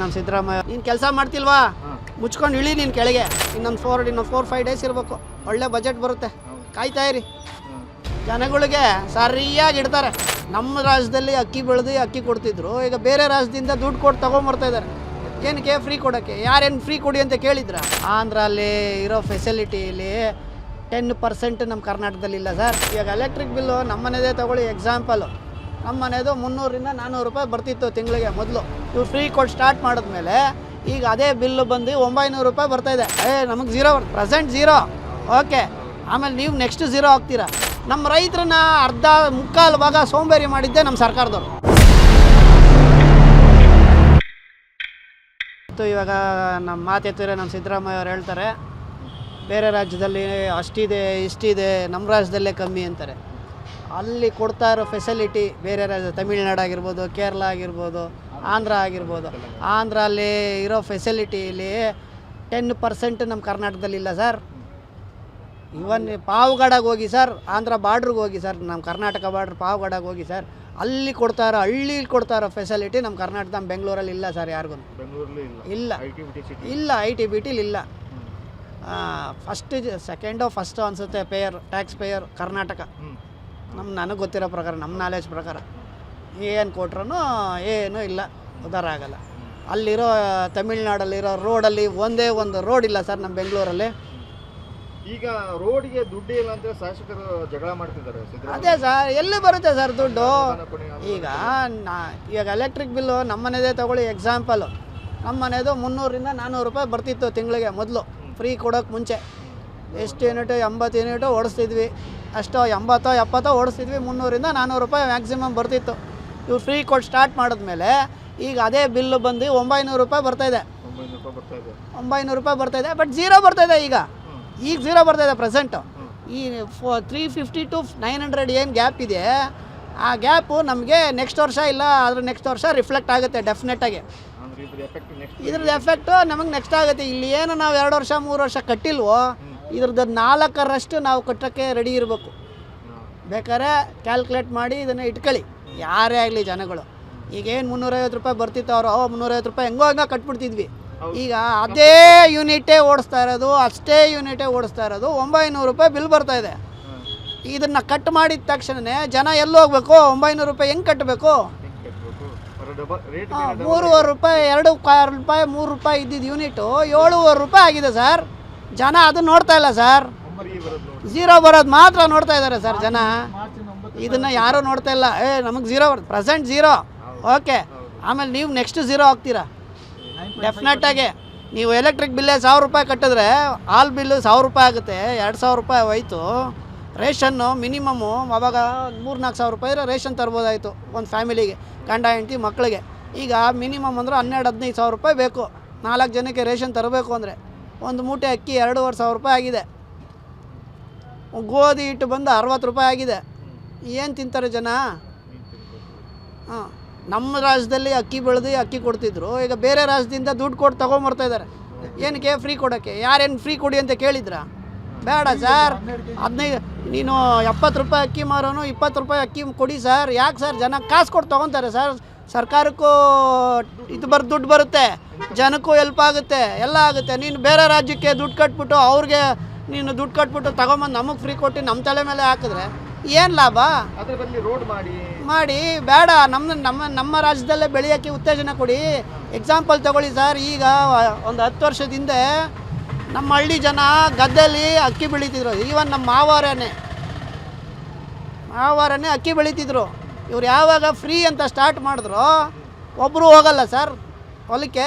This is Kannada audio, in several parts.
ನಾನು ಸಿದ್ದರಾಮಯ್ಯ ನೀನು ಕೆಲಸ ಮಾಡ್ತಿಲ್ವಾ? ಮುಚ್ಕೊಂಡು ಇಳಿ ನೀನು ಕೆಳಗೆ. ಇನ್ನೊಂದು ಫೋರ್ ಇನ್ನೊಂದು ಫೋರ್ ಫೈವ್ ಡೇಸ್ ಇರಬೇಕು. ಒಳ್ಳೆ ಬಜೆಟ್ ಬರುತ್ತೆ. ಕಾಯ್ತಾ ಇರಿ. ಜನಗಳಿಗೆ ಸರಿಯಾಗಿ ಇಡ್ತಾರೆ. ನಮ್ಮ ರಾಜ್ಯದಲ್ಲಿ ಅಕ್ಕಿ ಬೆಳೆದು ಅಕ್ಕಿ ಕೊಡ್ತಿದ್ರು. ಈಗ ಬೇರೆ ರಾಜ್ಯದಿಂದ ದುಡ್ಡು ಕೊಟ್ಟು ತೊಗೊಂಬರ್ತಾ ಇದ್ದಾರೆ ಏನಕ್ಕೆ ಫ್ರೀ ಕೊಡೋಕ್ಕೆ? ಯಾರೇನು ಫ್ರೀ ಕೊಡಿ ಅಂತ ಕೇಳಿದ್ರ? ಆಂಧ್ರಲ್ಲಿ ಇರೋ ಫೆಸಿಲಿಟಿಲಿ ಟೆನ್ ಪರ್ಸೆಂಟ್ ನಮ್ಮ ಕರ್ನಾಟಕದಲ್ಲಿ ಇಲ್ಲ ಸರ್. ಈಗ ಎಲೆಕ್ಟ್ರಿಕ್ ಬಿಲ್ಲು ನಮ್ಮನೇದೇ ತೊಗೊಳ್ಳಿ ತಗೊಳ್ಳಿ ಎಕ್ಸಾಂಪಲು ನಮ್ಮ ಮನೆಯದು ಮುನ್ನೂರಿಂದ ನಾನ್ನೂರು ರೂಪಾಯಿ ಬರ್ತಿತ್ತು ತಿಂಗಳಿಗೆ ಮೊದಲು. ಇವು ಫ್ರೀ ಕೊಟ್ಟು ಸ್ಟಾರ್ಟ್ ಮಾಡಿದ್ಮೇಲೆ ಈಗ ಅದೇ ಬಿಲ್ಲು ಬಂದು ಒಂಬೈನೂರು ರೂಪಾಯಿ ಬರ್ತಾ ಇದೆ. ಏ, ನಮಗೆ ಝೀರೋ ಪ್ರೆಸೆಂಟ್ ಝೀರೋ ಓಕೆ ಆಮೇಲೆ ನೀವು ನೆಕ್ಸ್ಟ್ ಝೀರೋ ಆಗ್ತೀರಾ ನಮ್ಮ ರೈತರನ್ನ ಅರ್ಧ ಮುಕ್ಕಾಲು ಭಾಗ ಸೋಂಬೇರಿ ಮಾಡಿದ್ದೆ ನಮ್ಮ ಸರ್ಕಾರದವರು. ಇವಾಗ ನಮ್ಮ ಮಾತೆತ್ತಿದ್ರೆ ನಮ್ಮ ಸಿದ್ದರಾಮಯ್ಯ ಅವ್ರು ಹೇಳ್ತಾರೆ, ಬೇರೆ ರಾಜ್ಯದಲ್ಲಿ ಅಷ್ಟಿದೆ, ಇಷ್ಟಿದೆ ನಮ್ಮ ರಾಜ್ಯದಲ್ಲೇ ಕಮ್ಮಿ ಅಂತಾರೆ. ಅಲ್ಲಿ ಕೊಡ್ತಾ ಇರೋ ಫೆಸಿಲಿಟಿ ಬೇರೆ ರಾಜ್ಯ ತಮಿಳ್ನಾಡು ಆಗಿರ್ಬೋದು ಕೇರಳ ಆಗಿರ್ಬೋದು ಆಂಧ್ರ ಆಗಿರ್ಬೋದು. ಆಂಧ್ರ ಅಲ್ಲಿ ಇರೋ ಫೆಸಿಲಿಟಿಲಿ ಟೆನ್ ಪರ್ಸೆಂಟ್ ನಮ್ಮ ಕರ್ನಾಟಕದಲ್ಲಿ ಇಲ್ಲ ಸರ್. ಇವನ್ ಪಾವಗಡಗೆ ಹೋಗಿ ಸರ್ ಆಂಧ್ರ ಬಾರ್ಡ್ರಿಗೆ ಹೋಗಿ ಸರ್ ನಮ್ಮ ಕರ್ನಾಟಕ ಬಾರ್ಡ್ರ್ ಪಾವಗಡಗೆ ಹೋಗಿ ಸರ್ ಅಲ್ಲಿ ಕೊಡ್ತಾ ಇರೋ ಹಳ್ಳಿಲಿ ಕೊಡ್ತಾ ಇರೋ ಫೆಸಿಲಿಟಿ ನಮ್ಮ ಕರ್ನಾಟಕ ನಮ್ಮ ಬೆಂಗಳೂರಲ್ಲಿ ಇಲ್ಲ ಸರ್ ಯಾರಿಗೂ ಇಲ್ಲ. ಇಲ್ಲ. ಐ ಟಿ ಬಿ ಟಿಲಿ ಇಲ್ಲ ಫಸ್ಟ್ ಸೆಕೆಂಡೋ ಫಸ್ಟೋ ಅನಿಸುತ್ತೆ ಪೇಯರ್ ಟ್ಯಾಕ್ಸ್ ಪೇಯರ್ ಕರ್ನಾಟಕ. ನಮ್ಮ ನನಗೆ ಗೊತ್ತಿರೋ ಪ್ರಕಾರ ನಮ್ಮ ನಾಲೆಜ್ ಪ್ರಕಾರ ಏನು ಕೊಟ್ರೂ ಏನೂ ಇಲ್ಲ ಉದ್ಧಾರ ಆಗಲ್ಲ. ಅಲ್ಲಿರೋ ತಮಿಳ್ನಾಡಲ್ಲಿರೋ ರೋಡಲ್ಲಿ ಒಂದೇ ಒಂದು ರೋಡ್ ಇಲ್ಲ ಸರ್ ನಮ್ಮ ಬೆಂಗಳೂರಲ್ಲಿ. ಈಗ ರೋಡ್ಗೆ ದುಡ್ಡು ಇಲ್ಲ ಅಂತ ಶಾಸಕರು ಜಗಳ ಮಾಡ್ತಿದ್ದಾರೆ ಅದೇ ಸರ್ ಎಲ್ಲಿ ಬರುತ್ತೆ ಸರ್ ದುಡ್ಡು. ಈಗ ನಾ ಈಗ ಎಲೆಕ್ಟ್ರಿಕ್ ಬಿಲ್ಲು ನಮ್ಮನೇದೇ ಮನೆದೇ ತಗೊಳ್ಳಿ ಎಕ್ಸಾಂಪಲು ನಮ್ಮ ಮನೆಯದು ಮುನ್ನೂರಿಂದ ನಾನ್ನೂರು ರೂಪಾಯಿ ಬರ್ತಿತ್ತು ತಿಂಗಳಿಗೆ ಮೊದಲು. ಫ್ರೀ ಕೊಡೋಕೆ ಮುಂಚೆ. ಎಷ್ಟು ಯೂನಿಟು ಎಂಬತ್ತು ಯೂನಿಟು ಓಡಿಸ್ತಿದ್ವಿ. ಅಷ್ಟೋ ಎಂಬತ್ತೋ ಎಪ್ಪತ್ತೋ ಓಡಿಸ್ತಿದ್ವಿ ಮುನ್ನೂರಿಂದ ನಾನ್ನೂರು ರೂಪಾಯಿ ಮ್ಯಾಕ್ಸಿಮಮ್ ಬರ್ತಿತ್ತು. ಇವ್ರು ಫ್ರೀ ಕೊಟ್ಟು ಸ್ಟಾರ್ಟ್ ಮಾಡಿದ್ಮೇಲೆ ಈಗ ಅದೇ ಬಿಲ್ ಬಂದು ಒಂಬೈನೂರು ರೂಪಾಯಿ ಬರ್ತಾಯಿದೆ ಒಂಬೈನೂರು ರೂಪಾಯಿ ಬರ್ತಾ ಇದೆ. ಒಂಬೈನೂರು ರೂಪಾಯಿ ಬರ್ತಾಯಿದೆ ಬಟ್ ಜೀರೋ ಬರ್ತಾಯಿದೆ ಈಗ. ಈಗ ಬರ್ತಾ ಬರ್ತಾಯಿದೆ ಪ್ರೆಸೆಂಟು ಈ four three fifty two nine hundred ಏನು ಗ್ಯಾಪ್ ಇದೆ ಆ ಗ್ಯಾಪು ನಮಗೆ ನೆಕ್ಸ್ಟ್ ವರ್ಷ ಇಲ್ಲ ಅದ್ರ ನೆಕ್ಸ್ಟ್ ವರ್ಷ ರಿಫ್ಲೆಕ್ಟ್ ಆಗುತ್ತೆ ಡೆಫಿನೆಟಾಗಿ ಇದ್ರದ್ದು ಎಫೆಕ್ಟು ನಮಗೆ ನೆಕ್ಸ್ಟ್ ಆಗುತ್ತೆ. ಇಲ್ಲಿ ಏನು ನಾವು ಎರಡು ವರ್ಷ ಮೂರು ವರ್ಷ ಕಟ್ಟಿಲ್ವೋ ಇದ್ರದ್ದು ನಾಲ್ಕರಷ್ಟು ನಾವು ಕಟ್ಟೋಕ್ಕೆ ರೆಡಿ ಇರಬೇಕು. ಬೇಕಾದ್ರೆ ಕ್ಯಾಲ್ಕುಲೇಟ್ ಮಾಡಿ ಇದನ್ನು ಇಟ್ಕೊಳ್ಳಿ. ಯಾರೇ ಆಗಲಿ ಜನಗಳು. ಈಗೇನು ಮುನ್ನೂರೈವತ್ತು ರೂಪಾಯಿ ಬರ್ತಿತ್ತು ಅವರು ಓ ಮುನ್ನೂರೈವತ್ತು ರೂಪಾಯಿ ಹೆಂಗೋ ಹಂಗೆ ಕಟ್ಬಿಡ್ತಿದ್ವಿ. ಈಗ ಅದೇ ಯೂನಿಟೇ ಓಡಿಸ್ತಾ ಇರೋದು ಅಷ್ಟೇ ಯೂನಿಟೇ ಓಡಿಸ್ತಾ ಇರೋದು ಒಂಬೈನೂರು ರೂಪಾಯಿ ಬಿಲ್ ಬರ್ತಾ ಇದೆ. ಇದನ್ನು ಕಟ್ ಮಾಡಿದ ತಕ್ಷಣವೇ ಜನ ಎಲ್ಲಿ ಹೋಗ್ಬೇಕು? ಒಂಬೈನೂರು ರೂಪಾಯಿ ಹೆಂಗೆ ಕಟ್ಟಬೇಕು ಮೂರುವರೆ ರೂಪಾಯಿ ಎರಡು ರೂಪಾಯಿ ಮೂರು ರೂಪಾಯಿ ಇದ್ದಿದ್ದು ಯೂನಿಟು ಏಳುವರೆ ರೂಪಾಯಿ ಆಗಿದೆ ಸರ್ ಜನ ಅದು ನೋಡ್ತಾ ಇಲ್ಲ ಸರ್. ಝೀರೋ ಬರೋದು ಮಾತ್ರ ನೋಡ್ತಾ ಇದ್ದಾರೆ ಸರ್ ಜನ. ಇದನ್ನು ಯಾರೂ ನೋಡ್ತಾ ಇಲ್ಲ. ಏ, ನಮಗೆ ಝೀರೋ ಪ್ರೆಸೆಂಟ್ ಝೀರೋ ಓಕೆ ಆಮೇಲೆ ನೀವು ನೆಕ್ಸ್ಟ್ ಝೀರೋ ಆಗ್ತೀರಾ ಡೆಫಿನೆಟ್ಟಾಗಿ ನೀವು ಎಲೆಕ್ಟ್ರಿಕ್ ಬಿಲ್ಲೇ ಸಾವಿರ ರೂಪಾಯಿ ಕಟ್ಟಿದ್ರೆ ಹಾಲ್ ಬಿಲ್ಲು ಸಾವಿರ ರೂಪಾಯಿ ಆಗುತ್ತೆ. ಎರಡು ಸಾವಿರ ರೂಪಾಯಿ ಹೋಯ್ತು. ರೇಷನ್ನು ಮಿನಿಮಮ್ಮು ಅವಾಗ ಮೂರು ನಾಲ್ಕು ಸಾವಿರ ರೂಪಾಯಿ ರೇಷನ್ ತರ್ಬೋದಾಯಿತು ಒಂದು ಫ್ಯಾಮಿಲಿಗೆ ಗಂಡ, ಹೆಂಡತಿ ಮಕ್ಕಳಿಗೆ ಈಗ ಮಿನಿಮಮ್ ಅಂದ್ರೆ ಹನ್ನೆರಡು, ಹದಿನೈದು ಸಾವಿರ ರೂಪಾಯಿ ಬೇಕು. ನಾಲ್ಕು ಜನಕ್ಕೆ ರೇಷನ್ ತರಬೇಕು ಅಂದರೆ. ಒಂದು ಮೂಟೆ ಅಕ್ಕಿ ಎರಡೂವರೆ ಸಾವಿರ ರೂಪಾಯಿ ಆಗಿದೆ. ಗೋಧಿ ಇಟ್ಟು ಬಂದು ಅರವತ್ತು ರೂಪಾಯಿ ಆಗಿದೆ. ಏನು ತಿಂತಾರೆ ಜನ? ಹಾಂ, ನಮ್ಮ ರಾಜ್ಯದಲ್ಲಿ ಅಕ್ಕಿ ಬೆಳೆದು ಅಕ್ಕಿ ಕೊಡ್ತಿದ್ರು. ಈಗ ಬೇರೆ ರಾಜ್ಯದಿಂದ ದುಡ್ಡು ಕೊಟ್ಟು ತೊಗೊಂಬರ್ತಾ ಇದ್ದಾರೆ. ಏನಕ್ಕೆ? ಫ್ರೀ ಕೊಡೋಕ್ಕೆ. ಯಾರೇನು ಫ್ರೀ ಕೊಡಿ ಅಂತ ಕೇಳಿದ್ರಾ? ಬೇಡ ಸರ್. ಹದಿನೈದು, ನೀನು ಎಪ್ಪತ್ತು ರೂಪಾಯಿ ಅಕ್ಕಿ ಮಾರೋನು, ಇಪ್ಪತ್ತು ರೂಪಾಯಿ ಅಕ್ಕಿ ಕೊಡಿ ಸರ್. ಯಾಕೆ ಸರ್? ಜನ ಕಾಸು ಕೊಟ್ಟು ತೊಗೊತಾರೆ ಸರ್. ಸರ್ಕಾರಕ್ಕೂ ಇದು ಬರ್, ದುಡ್ಡು ಬರುತ್ತೆ. ಜನಕ್ಕೂ ಹೆಲ್ಪ್ ಆಗುತ್ತೆ ಎಲ್ಲ ಆಗುತ್ತೆ. ನೀನು ಬೇರೆ ರಾಜ್ಯಕ್ಕೆ ದುಡ್ಡು ಕಟ್ಬಿಟ್ಟು ಅವ್ರಿಗೆ ನೀನು ದುಡ್ಡು ಕಟ್ಬಿಟ್ಟು ತಗೊಂಬಂದು ನಮಗೆ ಫ್ರೀ ಕೊಟ್ಟು ನಮ್ಮ ತಲೆ ಮೇಲೆ ಹಾಕಿದ್ರೆ ಏನು ಲಾಭ? ರೋಡ್ ಮಾಡಿ. ಮಾಡಿ. ಬೇಡ ನಮ್ಮ ನಮ್ಮ ನಮ್ಮ ರಾಜ್ಯದಲ್ಲೇ ಬೆಳೆಯೋಕ್ಕೆ ಉತ್ತೇಜನ ಕೊಡಿ. ಎಕ್ಸಾಂಪಲ್ ತಗೊಳ್ಳಿ ಸರ್ ಈಗ ಒಂದು ಹತ್ತು ವರ್ಷದ ಹಿಂದೆ ನಮ್ಮ ಹಳ್ಳಿ ಜನ ಗದ್ದೆಯಲ್ಲಿ ಅಕ್ಕಿ ಬೆಳೀತಿದ್ರು. ಈವನ್ ನಮ್ಮ ಮಾವಾರನೇ ಮಾವಾರನೇ ಅಕ್ಕಿ ಬೆಳೀತಿದ್ರು. ಇವ್ರು ಯಾವಾಗ ಫ್ರೀ ಅಂತ ಸ್ಟಾರ್ಟ್ ಮಾಡಿದ್ರು ಒಬ್ಬರು ಹೋಗಲ್ಲ ಸರ್ ಹೊಲಕ್ಕೆ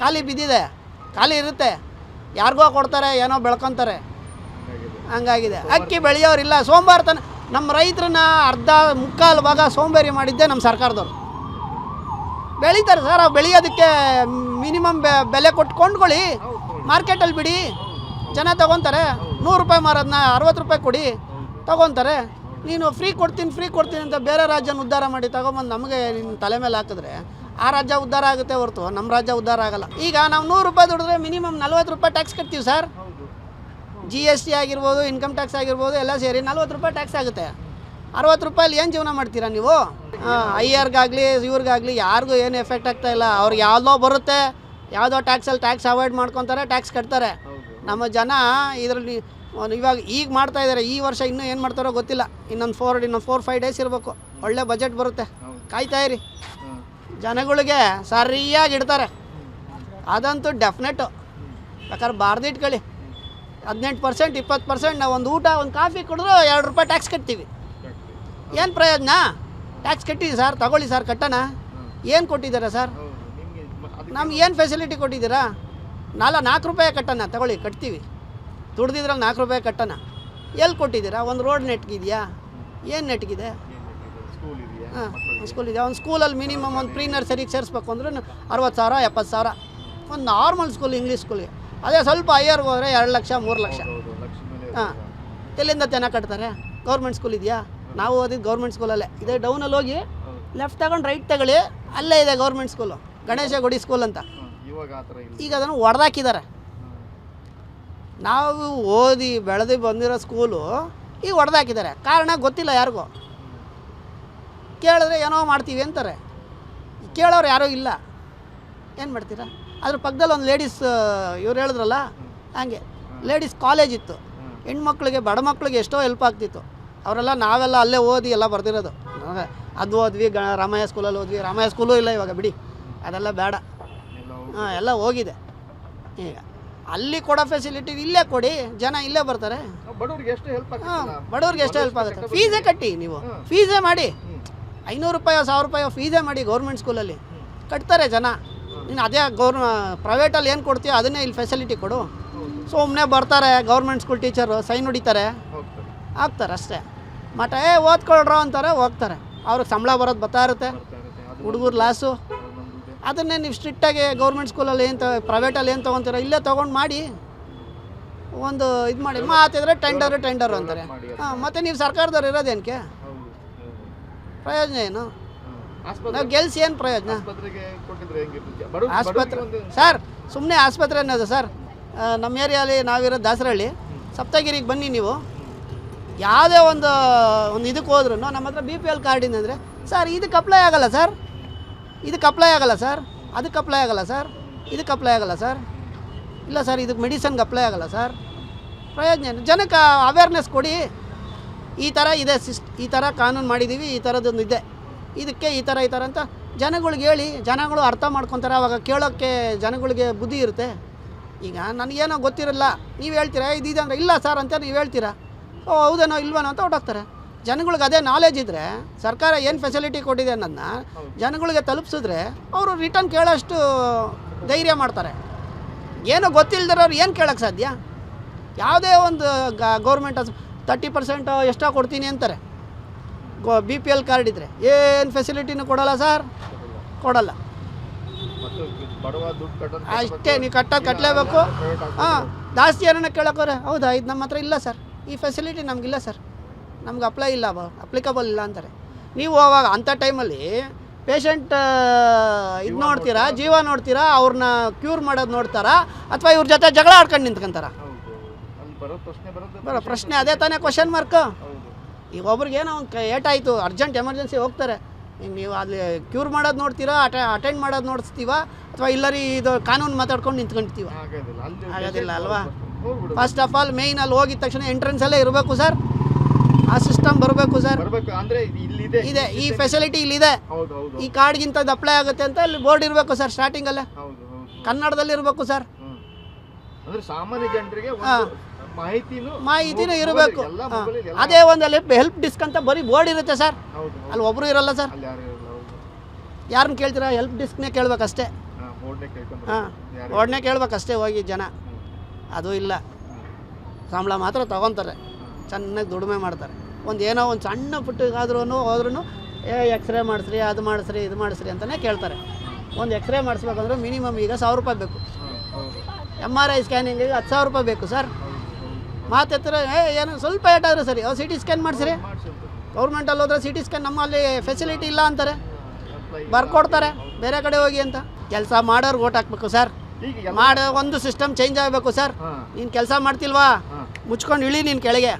ಖಾಲಿ ಬಿದ್ದಿದೆ, ಖಾಲಿ ಇರುತ್ತೆ. ಯಾರಿಗೋ ಕೊಡ್ತಾರೆ, ಏನೋ ಬೆಳ್ಕೊತಾರೆ. ಹಂಗಾಗಿದೆ. ಅಕ್ಕಿ ಬೆಳೆಯೋರಿಲ್ಲ. ಸೋಮವಾರತನ ನಮ್ಮ ರೈತರನ್ನ ಅರ್ಧ ಮುಕ್ಕಾಲು ಭಾಗ ಸೋಂಬೇರಿ ಮಾಡಿದ್ದೆ ನಮ್ಮ ಸರ್ಕಾರದವ್ರು. ಬೆಳೀತಾರೆ ಸರ್ ಅವ್ರು ಬೆಳೆಯೋದಕ್ಕೆ ಮಿನಿಮಮ್ ಬೆಲೆ ಕೊಟ್ಟು ಕೊಂಡ್ಕೊಳ್ಳಿ. ಮಾರ್ಕೆಟಲ್ಲಿ ಬಿಡಿ. ಜನ ತಗೊತಾರೆ. ನೂರು ರೂಪಾಯಿ ಮಾರೋದನ್ನ ಅರವತ್ತು ರೂಪಾಯಿ ಕೊಡಿ. ತಗೊತಾರೆ. ನೀನು ಫ್ರೀ ಕೊಡ್ತೀನಿ ಫ್ರೀ ಕೊಡ್ತೀನಿ ಅಂತ ಬೇರೆ ರಾಜ್ಯನ ಉದ್ಧಾರ ಮಾಡಿ ತಗೊಂಬಂದು ನಮಗೆ ನಿನ್ನ ತಲೆ ಮೇಲೆ ಹಾಕಿದ್ರೆ ಆ ರಾಜ್ಯ ಉದ್ಧಾರ ಆಗುತ್ತೆ ಹೊರತು ನಮ್ಮ ರಾಜ್ಯ ಉದ್ಧಾರ ಆಗಲ್ಲ. ಈಗ ನಾವು ನೂರು ರೂಪಾಯಿ ದುಡಿದ್ರೆ ಮಿನಿಮಮ್ ನಲ್ವತ್ತು ರೂಪಾಯಿ ಟ್ಯಾಕ್ಸ್ ಕಟ್ತೀವಿ ಸರ್ ಜಿ ಎಸ್ ಟಿ ಆಗಿರ್ಬೋದು ಇನ್ಕಮ್ ಟ್ಯಾಕ್ಸ್ ಆಗಿರ್ಬೋದು ಎಲ್ಲ ಸೇರಿ ನಲ್ವತ್ತು ರೂಪಾಯಿ ಟ್ಯಾಕ್ಸ್ ಆಗುತ್ತೆ. ಅರವತ್ತು ರೂಪಾಯಲ್ಲಿ ಏನು ಜೀವನ ಮಾಡ್ತೀರಾ ನೀವು? ಐಯರ್ಗಾಗಲಿ ಆರ್ಗಾಗಲಿ ಇವ್ರಿಗಾಗಲಿ ಯಾರಿಗೂ ಏನು ಎಫೆಕ್ಟ್ ಆಗ್ತಾ ಇಲ್ಲ. ಅವ್ರಿಗೆ ಯಾವುದೋ ಬರುತ್ತೆ ಯಾವುದೋ ಟ್ಯಾಕ್ಸಲ್ಲಿ ಟ್ಯಾಕ್ಸ್ ಅವಾಯ್ಡ್ ಮಾಡ್ಕೊತಾರೆ ಟ್ಯಾಕ್ಸ್ ಕಟ್ತಾರೆ. ನಮ್ಮ ಜನ ಇದರಲ್ಲಿ ಇವಾಗ ಈಗ ಮಾಡ್ತಾ ಇದ್ದಾರೆ ಈ ವರ್ಷ ಇನ್ನೂ ಏನು ಮಾಡ್ತಾರೋ ಗೊತ್ತಿಲ್ಲ. ಇನ್ನೊಂದು ಫೋರ್ ಇನ್ನೊಂದು ಫೋರ್ ಫೈವ್ ಡೇಸ್ ಇರಬೇಕು. ಒಳ್ಳೆ ಬಜೆಟ್ ಬರುತ್ತೆ. ಕಾಯ್ತಾಯಿರಿ ಕಾಯ್ತಾ ಇರಿ. ಜನಗಳಿಗೆ ಸರಿಯಾಗಿ ಇಡ್ತಾರೆ. ಅದಂತೂ ಡೆಫ್ನೆಟು ಬೇಕಾದ್ರೆ ಬಾರ್ದಿಟ್ಕೊಳ್ಳಿ ಹದಿನೆಂಟು ಪರ್ಸೆಂಟ್ ಇಪ್ಪತ್ತು ಪರ್ಸೆಂಟ್ ನಾವು ಒಂದು ಊಟ ಒಂದು ಕಾಫಿ ಕುಡಿದ್ರು ಎರಡು ರೂಪಾಯಿ ಟ್ಯಾಕ್ಸ್ ಕಟ್ತೀವಿ. ಏನು ಪ್ರಯೋಜನ? ಟ್ಯಾಕ್ಸ್ ಕಟ್ಟಿದ್ದೀವಿ ಸರ್ ತಗೊಳ್ಳಿ ಸರ್ ಕಟ್ಟೋಣ. ಏನು ಕೊಟ್ಟಿದ್ದೀರಾ ಸರ್ ನಮ್ಗೆ ಏನು ಫೆಸಿಲಿಟಿ ಕೊಟ್ಟಿದ್ದೀರಾ? ನಾಲ್ಕು ನಾಲ್ಕು ರೂಪಾಯಿ ಕಟ್ಟೋಣ ತಗೊಳ್ಳಿ ಕಟ್ತೀವಿ. ದುಡ್ದಿದ್ರಲ್ಲಿ ನಾಲ್ಕು ರೂಪಾಯಿ ಕಟ್ಟೋಣ. ಎಲ್ಲಿ ಕೊಟ್ಟಿದ್ದೀರಾ? ಒಂದು ರೋಡ್ ನೆಟ್ಗಿದೆಯಾ? ಏನು ನೆಟ್ಗಿದೆ? ಹಾಂ ಸ್ಕೂಲ್ ಇದೆ ಒಂದು ಸ್ಕೂಲಲ್ಲಿ ಮಿನಿಮಮ್ ಒಂದು ಪ್ರೀ ನರ್ಸರಿಗೆ ಸೇರಿಸ್ಬೇಕು ಅಂದ್ರೆ ಅರವತ್ತು ಸಾವಿರ, ಎಪ್ಪತ್ತು ಸಾವಿರ. ಒಂದು ನಾರ್ಮಲ್ ಸ್ಕೂಲ್ ಇಂಗ್ಲೀಷ್ ಸ್ಕೂಲಿಗೆ ಅದೇ ಸ್ವಲ್ಪ ಹೈಯರ್ಗೆ ಹೋದರೆ ಎರಡು ಲಕ್ಷ, ಮೂರು ಲಕ್ಷ. ಹಾಂ. ಎಲ್ಲಿಂದ ಜನ ಕಟ್ತಾರೆ? ಗೌರ್ಮೆಂಟ್ ಸ್ಕೂಲ್ ಇದೆಯಾ? ನಾವು ಓದಿದ್ದು ಗೌರ್ಮೆಂಟ್ ಸ್ಕೂಲಲ್ಲೇ ಇದೇ ಡೌನಲ್ಲಿ ಹೋಗಿ ಲೆಫ್ಟ್ ತಗೊಂಡು ರೈಟ್ ತಗೊಳ್ಳಿ, ಅಲ್ಲೇ ಇದೆ ಗೌರ್ಮೆಂಟ್ ಸ್ಕೂಲು ಗಣೇಶ ಗುಡಿ ಸ್ಕೂಲ್ ಅಂತ. ಈಗ ಅದನ್ನು ಹೊಡೆದಾಕಿದ್ದಾರೆ ನಾವು ಓದಿ ಬೆಳೆದು ಬಂದಿರೋ ಸ್ಕೂಲು ಈಗ ಹೊಡೆದಾಕಿದ್ದಾರೆ. ಕಾರಣ ಗೊತ್ತಿಲ್ಲ ಯಾರಿಗೂ. ಕೇಳಿದ್ರೆ ಏನೋ ಮಾಡ್ತೀವಿ ಅಂತಾರೆ. ಕೇಳೋರು ಯಾರೂ ಇಲ್ಲ. ಏನು ಮಾಡ್ತೀರಾ? ಅದ್ರ ಪಕ್ಕದಲ್ಲಿ ಒಂದು ಲೇಡೀಸ್ ಇವ್ರು ಹೇಳಿದ್ರಲ್ಲ ಹಾಗೆ. ಲೇಡೀಸ್ ಕಾಲೇಜ್ ಇತ್ತು. ಹೆಣ್ಮಕ್ಳಿಗೆ ಬಡ ಮಕ್ಳಿಗೆ ಎಷ್ಟೋ ಹೆಲ್ಪ್ ಆಗ್ತಿತ್ತು. ಅವರೆಲ್ಲ ನಾವೆಲ್ಲ ಅಲ್ಲೇ ಓದಿ ಎಲ್ಲ ಬರ್ದಿರೋದು. ಅದು ಓದ್ವಿ ಗ ರಾಮಯ್ಯ ಸ್ಕೂಲಲ್ಲಿ ಓದ್ವಿ. ರಾಮಯ್ಯ ಸ್ಕೂಲೂ ಇಲ್ಲ ಇವಾಗ ಬಿಡಿ. ಅದೆಲ್ಲ ಬೇಡ. ಹಾಂ ಎಲ್ಲ ಹೋಗಿದೆ. ಈಗ. ಅಲ್ಲಿ ಕೊಡೋ ಫೆಸಿಲಿಟಿ ಇಲ್ಲೇ ಕೊಡಿ ಜನ ಇಲ್ಲೇ ಬರ್ತಾರೆ. ಬಡವ್ರಿಗೆ ಎಷ್ಟು ಹೆಲ್ಪ್ ಬಡವ್ರಿಗೆ ಎಷ್ಟು ಹೆಲ್ಪ್ ಆಗುತ್ತೆ? ಫೀಸೇ ಕಟ್ಟಿ ನೀವು. ಫೀಸೇ ಮಾಡಿ. ಐನೂರು ರೂಪಾಯೋ ಸಾವಿರ ರೂಪಾಯೋ ಫೀಸೇ ಮಾಡಿ ಗೌರ್ಮೆಂಟ್ ಸ್ಕೂಲಲ್ಲಿ ಕಟ್ತಾರೆ ಜನ. ನೀನು ಅದೇ ಗೌರ್ ಪ್ರೈವೇಟಲ್ಲಿ ಏನು ಕೊಡ್ತೀಯೋ ಅದನ್ನೇ ಇಲ್ಲಿ ಫೆಸಿಲಿಟಿ ಕೊಡು. ಸುಮ್ಮನೆ ಬರ್ತಾರೆ ಗೌರ್ಮೆಂಟ್ ಸ್ಕೂಲ್ ಟೀಚರು ಸೈನ್ ಹೊಡಿತಾರೆ. ಆಗ್ತಾರೆ ಅಷ್ಟೇ. ಮಠ ಏ ಓದ್ಕೊಳ್ರೋ ಅಂತಾರೆ ಹೋಗ್ತಾರೆ. ಅವ್ರಿಗೆ ಸಂಬಳ ಬರೋದು ಬರ್ತಾ ಇರುತ್ತೆ. ಹುಡುಗರು ಲಾಸು. ಅದನ್ನೇ ನೀವು ಸ್ಟ್ರಿಕ್ಟಾಗಿ ಗೌರ್ಮೆಂಟ್ ಸ್ಕೂಲಲ್ಲಿ ಏನು ತ ಪ್ರೈವೇಟಲ್ಲಿ ಏನು ತೊಗೊತೀರ ಇಲ್ಲೇ ತೊಗೊಂಡು ಮಾಡಿ. ಒಂದು ಇದು ಮಾಡಿ ಮಾತಿದ್ರೆ ಟೆಂಡರ್ ಟೆಂಡರು ಅಂತಾರೆ. ಹಾಂ ಮತ್ತು ನೀವು ಸರ್ಕಾರದವ್ರು ಇರೋದೇನಕ್ಕೆ ಪ್ರಯೋಜನ ಏನು. ನಾವು ಗೆಲ್ಸಿ ಏನು ಪ್ರಯೋಜನ? ಆಸ್ಪತ್ರೆ ಸರ್ ಸುಮ್ಮನೆ ಆಸ್ಪತ್ರೆ ಅನ್ನೋದು ಸರ್. ನಮ್ಮ ಏರಿಯಾಲಿ ನಾವಿರೋ ದಾಸರಹಳ್ಳಿ. ಸಪ್ತಗಿರಿಗೆ ಬನ್ನಿ ನೀವು. ಯಾವುದೇ ಒಂದು ಒಂದು ಇದಕ್ಕೆ ಹೋದ್ರೂ ನಮ್ಮ ಹತ್ರ ಬಿ ಪಿ ಎಲ್ ಕಾರ್ಡಿನ ಅಂದರೆ ಸರ್ ಇದಕ್ಕೆ ಅಪ್ಲೈ ಆಗಲ್ಲ ಸರ್. ಇದಕ್ಕೆ ಅಪ್ಲೈ ಆಗಲ್ಲ ಸರ್ ಅದಕ್ಕೆ ಅಪ್ಲೈ ಆಗಲ್ಲ ಸರ್ ಇದಕ್ಕೆ ಅಪ್ಲೈ ಆಗಲ್ಲ ಸರ್ ಇಲ್ಲ ಸರ್ ಇದಕ್ಕೆ ಮೆಡಿಸನ್ಗೆ ಅಪ್ಲೈ ಆಗಲ್ಲ ಸರ್ ಪ್ರಯೋಜನ ಏನು ಜನಕ್ಕೆ ಅವೇರ್ನೆಸ್ ಕೊಡಿ. ಈ ಥರ ಇದೆ ಸಿಸ್ಟ್ ಈ ಥರ ಕಾನೂನು ಮಾಡಿದ್ದೀವಿ ಈ ಥರದೊಂದು ಇದೆ. ಇದಕ್ಕೆ ಈ ಥರ ಈ ಥರ ಅಂತ ಜನಗಳಿಗೆ ಹೇಳಿ. ಜನಗಳು ಅರ್ಥ ಮಾಡ್ಕೊತಾರೆ. ಅವಾಗ ಕೇಳೋಕ್ಕೆ ಜನಗಳಿಗೆ ಬುದ್ಧಿ ಇರುತ್ತೆ. ಈಗ ನನಗೇನೋ ಗೊತ್ತಿರಲ್ಲ. ನೀವು ಹೇಳ್ತೀರಾ? ಇದು, ಇದೆ ಅಂದರೆ ಇಲ್ಲ ಸರ್ ಅಂತ ನೀವು ಹೇಳ್ತೀರಾ? ಓ, ಹೌದೇನೋ, ಇಲ್ವೇನೋ ಅಂತ ಹೊರಟೋಗ್ತಾರೆ. ಜನಗಳಿಗೆ ಅದೇ ನಾಲೆಜ್ ಇದ್ದರೆ ಸರ್ಕಾರ ಏನು ಫೆಸಿಲಿಟಿ ಕೊಟ್ಟಿದೆ ಅನ್ನೋದನ್ನ ಜನಗಳಿಗೆ ತಲುಪಿಸಿದ್ರೆ ಅವರು ರಿಟರ್ನ್ ಕೇಳೋಷ್ಟು ಧೈರ್ಯ ಮಾಡ್ತಾರೆ. ಏನೋ ಗೊತ್ತಿಲ್ದಿರೋರು ಏನು ಕೇಳೋಕ್ಕೆ ಸಾಧ್ಯ? ಯಾವುದೇ ಒಂದು ಗೌರ್ಮೆಂಟ್ ತರ್ಟಿ ಪರ್ಸೆಂಟ್ ಎಷ್ಟೋ ಕೊಡ್ತೀನಿ ಅಂತಾರೆ. ಗೋ ಬಿ ಪಿ ಎಲ್ ಕಾರ್ಡ್ ಇದ್ದರೆ ಏನು ಫೆಸಿಲಿಟಿನೂ ಕೊಡೋಲ್ಲ ಸರ್ ಕೊಡೋಲ್ಲ. ಅಷ್ಟೇ ನೀವು ಕಟ್ಟೋದು ಕಟ್ಟಲೇಬೇಕು ಹಾಂ ಜಾಸ್ತಿ ಏನನ್ನ ಕೇಳೋಕೋರೆ ಹೌದಾ ಇದು ನಮ್ಮ ಹತ್ರ ಇಲ್ಲ ಸರ್ ಈ ಫೆಸಿಲಿಟಿ ನಮಗಿಲ್ಲ ಸರ್ ನಮ್ಗೆ ಅಪ್ಲೈ ಇಲ್ಲ ಅಪ್ಲಿಕಬಲ್ ಇಲ್ಲ ಅಂತಾರೆ. ನೀವು ಅವಾಗ ಅಂಥ ಟೈಮಲ್ಲಿ ಪೇಷಂಟ್ ಇದು ನೋಡ್ತೀರಾ ಜೀವ ನೋಡ್ತೀರಾ ಅವ್ರನ್ನ ಕ್ಯೂರ್ ಮಾಡೋದು ನೋಡ್ತಾರಾ ಅಥವಾ ಇವ್ರ ಜೊತೆ ಜಗಳ ಆಡ್ಕೊಂಡು ನಿಂತ್ಕೊಂತಾರ? ಬರೋ ಪ್ರಶ್ನೆ ಅದೇ ತಾನೇ ಕ್ವಶನ್ ಮಾರ್ಕ್ ಈಗ ಒಬ್ರಿಗೆ ಏನೋ ಒಂದು ಏಟಾಯಿತು ಅರ್ಜೆಂಟ್ ಎಮರ್ಜೆನ್ಸಿ ಹೋಗ್ತಾರೆ. ನೀವು ಅಲ್ಲಿ ಕ್ಯೂರ್ ಮಾಡೋದು ನೋಡ್ತೀರಾ ಅಟ ಅಟೆಂಡ್ ಮಾಡೋದು ನೋಡ್ತೀವ ಅಥವಾ ಇಲ್ಲರಿ ಇದು ಕಾನೂನು ಮಾತಾಡ್ಕೊಂಡು ನಿಂತ್ಕೊಂತೀವ ಆಗೋದಿಲ್ಲ ಅಲ್ವಾ? ಫಸ್ಟ್ ಆಫ್ ಆಲ್ ಮೇಯ್ನ್ ಅಲ್ಲಿ ಹೋಗಿದ ತಕ್ಷಣ ಎಂಟ್ರೆನ್ಸಲ್ಲೇ ಇರಬೇಕು ಸರ್ ಆ ಸಿಸ್ಟಮ್ ಬರಬೇಕು ಸರ್ ಬರಬೇಕು ಅಂದ್ರೆ ಇದು ಇಲ್ಲಿದೆ. ಇದೆ ಈ ಫೆಸಿಲಿಟಿ ಇಲ್ಲಿದೆ. ಹೌದು ಹೌದು ಈ ಕಾರ್ಡ್ಗಿಂತ ಅಪ್ಲೈ ಆಗುತ್ತೆ ಅಂತ ಅಲ್ಲಿ ಬೋರ್ಡ್ ಇರಬೇಕು ಸರ್ ಸ್ಟಾರ್ಟಿಂಗಲ್ಲೇ ಹೌದು ಹೌದು ಕನ್ನಡದಲ್ಲಿ ಇರಬೇಕು ಸರ್. ಅಂದ್ರೆ ಸಾಮಾನ್ಯ ಜನರಿಗೆ ಮಾಹಿತಿನೂ ಮಾಹಿತಿನೂ ಇರಬೇಕು. ಅದೇ ಒಂದು ಅಲ್ಲಿ ಹೆಲ್ಪ್ ಡಿಸ್ಕ್ ಅಂತ ಬರೀ ಬೋರ್ಡ್ ಇರುತ್ತೆ ಸರ್. ಅಲ್ಲಿ ಒಬ್ರು ಇರಲ್ಲ ಸರ್ ಯಾರನ್ನ ಕೇಳ್ತೀರಾ? ಹೆಲ್ಪ್ ಡಿಸ್ಕ್ನೇ ಕೇಳ್ಬೇಕಷ್ಟೇ. ಹಾ ಬೋರ್ಡ್ನೇ ಕೇಳ್ಬೇಕಷ್ಟೇ ಹೋಗಿ ಜನ. ಅದು ಇಲ್ಲ. ಸಂಬಳ ಮಾತ್ರ ತಗೊತಾರೆ. ಚೆನ್ನಾಗಿ ದುಡಿಮೆ ಮಾಡ್ತಾರೆ. ಒಂದು ಏನೋ ಒಂದು ಸಣ್ಣ ಪುಟ್ಟಗಾದ್ರೂ ಹೋದ್ರೂ ಏ ಎಕ್ಸ್ರೇ ಮಾಡಿಸ್ರಿ ಅದು ಮಾಡಿಸ್ರಿ ಇದು ಮಾಡಿಸ್ರಿ ಅಂತಲೇ ಕೇಳ್ತಾರೆ. ಒಂದು ಎಕ್ಸ್ರೇ ಮಾಡಿಸ್ಬೇಕಂದ್ರೆ ಮಿನಿಮಮ್ ಈಗ ಸಾವಿರ ರೂಪಾಯಿ ಬೇಕು. ಎಂ ಆರ್ ಐ ಸ್ಕ್ಯಾನಿಂಗಿಗೆ ಹತ್ತು ಸಾವಿರ ರೂಪಾಯಿ ಬೇಕು ಸರ್. ಮಾತೆತ್ತರ ಏ ಏನು ಸ್ವಲ್ಪ ಏಟಾದರೂ ಸರಿ ಸಿ ಟಿ ಸ್ಕ್ಯಾನ್ ಮಾಡಿಸ್ರಿ. ಗೌರ್ಮೆಂಟಲ್ಲಿ ಹೋದ್ರೆ ಸಿ ಟಿ ಸ್ಕ್ಯಾನ್ ನಮ್ಮಲ್ಲಿ ಫೆಸಿಲಿಟಿ ಇಲ್ಲ ಅಂತಾರೆ. ಬರ್ಕೊಡ್ತಾರೆ ಬೇರೆ ಕಡೆ ಹೋಗಿ ಅಂತ. ಕೆಲಸ ಮಾಡೋರು ಓಟ್ ಹಾಕ್ಬೇಕು ಸರ್. ಮಾಡೋ ಒಂದು ಸಿಸ್ಟಮ್ ಚೇಂಜ್ ಆಗಬೇಕು ಸರ್. ನೀನು ಕೆಲಸ ಮಾಡ್ತಿಲ್ವಾ? ಮುಚ್ಕೊಂಡು ಇಳಿ ನೀನು ಕೆಳಗೆ.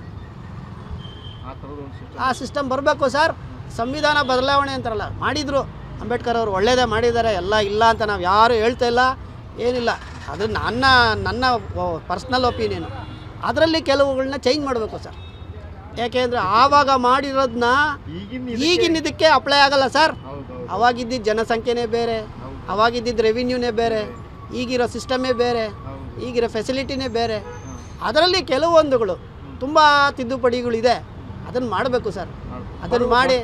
ಆ ಸಿಸ್ಟಮ್ ಬರಬೇಕು ಸರ್. ಸಂವಿಧಾನ ಬದಲಾವಣೆ ಅಂತಾರಲ್ಲ ಮಾಡಿದರು. ಅಂಬೇಡ್ಕರ್ ಅವರು ಒಳ್ಳೆಯದೇ ಮಾಡಿದ್ದಾರೆ ಎಲ್ಲ ಇಲ್ಲ ಅಂತ ನಾವು ಯಾರು ಹೇಳ್ತಾ ಇಲ್ಲ ಏನಿಲ್ಲ. ಅದು ನನ್ನ ನನ್ನ ಪರ್ಸ್ನಲ್ ಒಪಿನಿಯನು ಅದರಲ್ಲಿ ಕೆಲವುಗಳನ್ನ ಚೇಂಜ್ ಮಾಡಬೇಕು ಸರ್. ಯಾಕೆಂದರೆ ಆವಾಗ ಮಾಡಿರೋದನ್ನ ಈಗಿನ ಇದಕ್ಕೆ ಅಪ್ಲೈ ಆಗಲ್ಲ ಸರ್. ಅವಾಗಿದ್ದಿದ್ದ ಜನಸಂಖ್ಯೆನೇ ಬೇರೆ ಅವಾಗಿದ್ದಿದ್ದ ರೆವಿನ್ಯೂನೇ ಬೇರೆ ಈಗಿರೋ ಸಿಸ್ಟಮೇ ಬೇರೆ ಈಗಿರೋ ಫೆಸಿಲಿಟಿನೇ ಬೇರೆ. ಅದರಲ್ಲಿ ಕೆಲವೊಂದುಗಳು ತುಂಬ ತಿದ್ದುಪಡಿಗಳಿದೆ ಅದನ್ನು ಮಾಡಬೇಕು ಸರ್. ಅದನ್ನು ಮಾಡಿ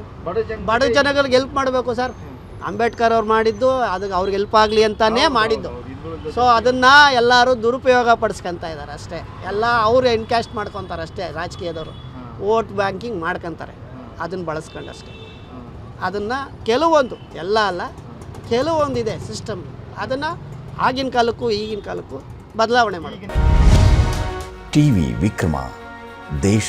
ಬಡ ಜನಗಳಿಗೆ ಹೆಲ್ಪ್ ಮಾಡಬೇಕು ಸರ್. ಅಂಬೇಡ್ಕರ್ ಅವ್ರು ಮಾಡಿದ್ದು ಅದಕ್ಕೆ ಅವ್ರಿಗೆ ಹೆಲ್ಪ್ ಆಗಲಿ ಅಂತಾನೇ ಮಾಡಿದ್ದು. ಸೊ ಅದನ್ನು ಎಲ್ಲರೂ ದುರುಪಯೋಗ ಪಡಿಸ್ಕೊಂತ ಇದ್ದಾರೆ ಅಷ್ಟೇ. ಎಲ್ಲ ಅವರು ಇನ್ಕ್ಯಾಸ್ಟ್ ಮಾಡ್ಕೊತಾರೆ ಅಷ್ಟೇ ರಾಜಕೀಯದವರು. ವೋಟ್ ಬ್ಯಾಂಕಿಂಗ್ ಮಾಡ್ಕೊತಾರೆ. ಅದನ್ನು ಬಳಸ್ಕೊಂಡು ಅಷ್ಟೇ. ಅದನ್ನು ಕೆಲವೊಂದು ಎಲ್ಲ ಅಲ್ಲ ಕೆಲವೊಂದಿದೆ ಸಿಸ್ಟಮ್ ಅದನ್ನು ಆಗಿನ ಕಾಲಕ್ಕೂ ಈಗಿನ ಕಾಲಕ್ಕೂ ಬದಲಾವಣೆ ಮಾಡಬೇಕು. ಟಿವಿ ವಿಕ್ರಮ ದೇಶ